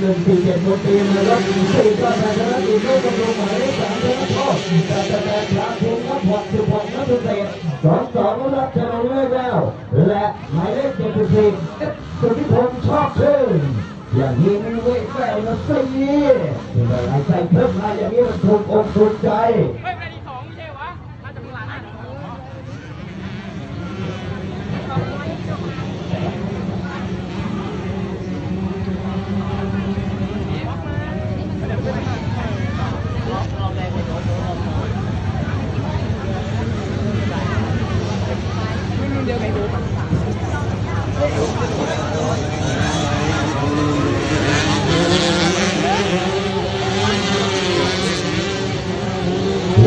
หนึ่งสี่เจ็ดบนตีนะครับสี่ก็ได้ชนะอีกลูกกำลังหมายเลขสามชนะโทษแต่แต่แต่ชาทุนนับหกสิบหกนับพิเศษสองสองรับชนะเลิศแล้วและหมายเลขเจ็ดสิบสี่สุทธิพงศ์ชอบขึ้นอย่างนี้ไม่เว้ยแก้วนะสิเป็นอะไรใจเพิ่มมาอย่างนี้มันถูกอกถูกใจ เฮ้ยเป็นที่สองไม่ใช่วะมาจากข้างหลังอะ เ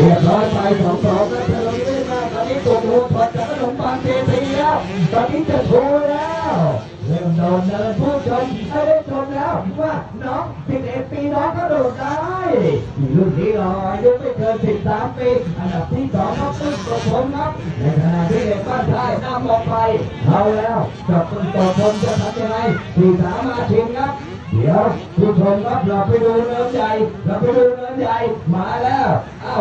รียบร้อยไปสองสองแล้วเธอเราไม่ได้ตอนนี้ตัวรวมถอดจากขนมปังเทพีแล้ว ตอนนี้จะโชว์แล้ว ริ่มโดนเนินผู้ชมให้ได้ชมแล้วว่าน้อง11ปีน้องก็โดดได้รุ่นนี้รออายุไม่เกิน13ปีอันดับที่สองน้องปึ๊กตัวผมครับในขณะที่เด็กบ้านไทยนำออกไปเอาแล้วจับปึ๊กตัวผมจะทำยังไงที่สามมาชิงครับเดี๋ยวผู้ชมครับเราไปดูเนินใหญ่เราไปดูเนินใหญ่มาแล้วเอ้า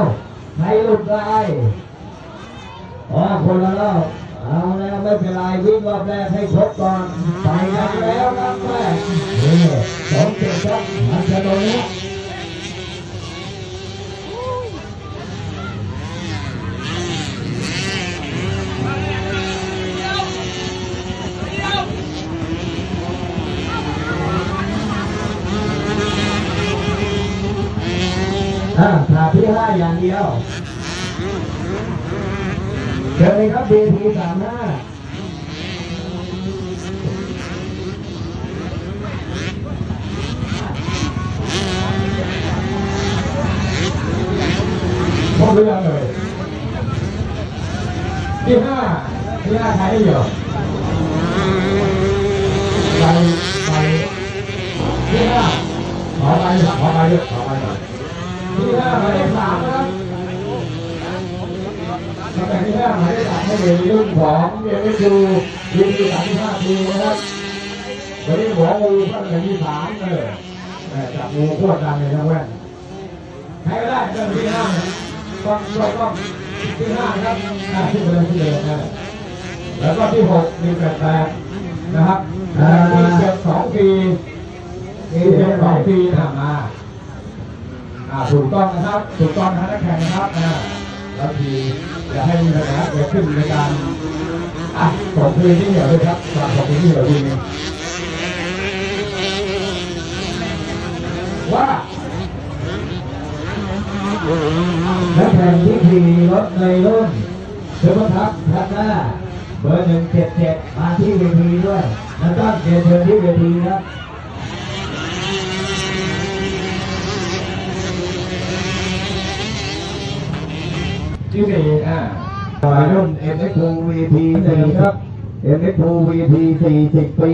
ใครหลุดได้อ๋อคนละรอบเอาแล้ว ไม่เป็นไรวิ่งรอบแรกให้ครบก่อนไปกันแล้วครับแม่นี่สองเจ็ดครับมันจะโนนี้อ่าขาที่ห้าอย่างเดียวเชิญเลยครับ BT สามห้า พบหรือยังเลยที่ห้าที่ห้าใครได้อยู่ไปไปที่ห้าขอไปขอไปด้วยขอไปหน่อยที่ห้าหมายเลขสามนะครับตำแหน่งที่ห้าหมายเลขสามให้เป็นรุ่นของเรียนไม่ดูยืนที่สามที่ห้าปีนะครับวันนี้หัวงูก็ตำแหน่งที่สามเลยแม่จับงูโคตรดังเลยนะแว่นใครก็ได้เริ่มที่ห้า เนี่ยต้องต้องต้องที่ห้าครับอ่าที่เป็นที่เดินะแล้วก็ที่หกมีแปดแปดนะครับแล้วที่เจ็ดสองปีที่เจ็ดสองปีนะมาอ่าถูกต้องนะครับถูกต้องนะนักแข่งนะครับนะแล้วทีอย่าให้มีปัญหาเกิดขึ้นในการอะส่งเพลงที่เหนียวด้วยครับส่งเพลงที่เหนียวดีนึงว่า นักแข่งที่ขี่รถในรุ่นเซอร์ทับทับหน้าเบอร์หนึ่งเจ็ดเจ็ดมาที่เวทีด้วยแล้วก็เรียนเชิญที่เวทีครับที่สี่อ่าวัยรุ่น MX2 VP 4ครับ MX2 VP 40ปี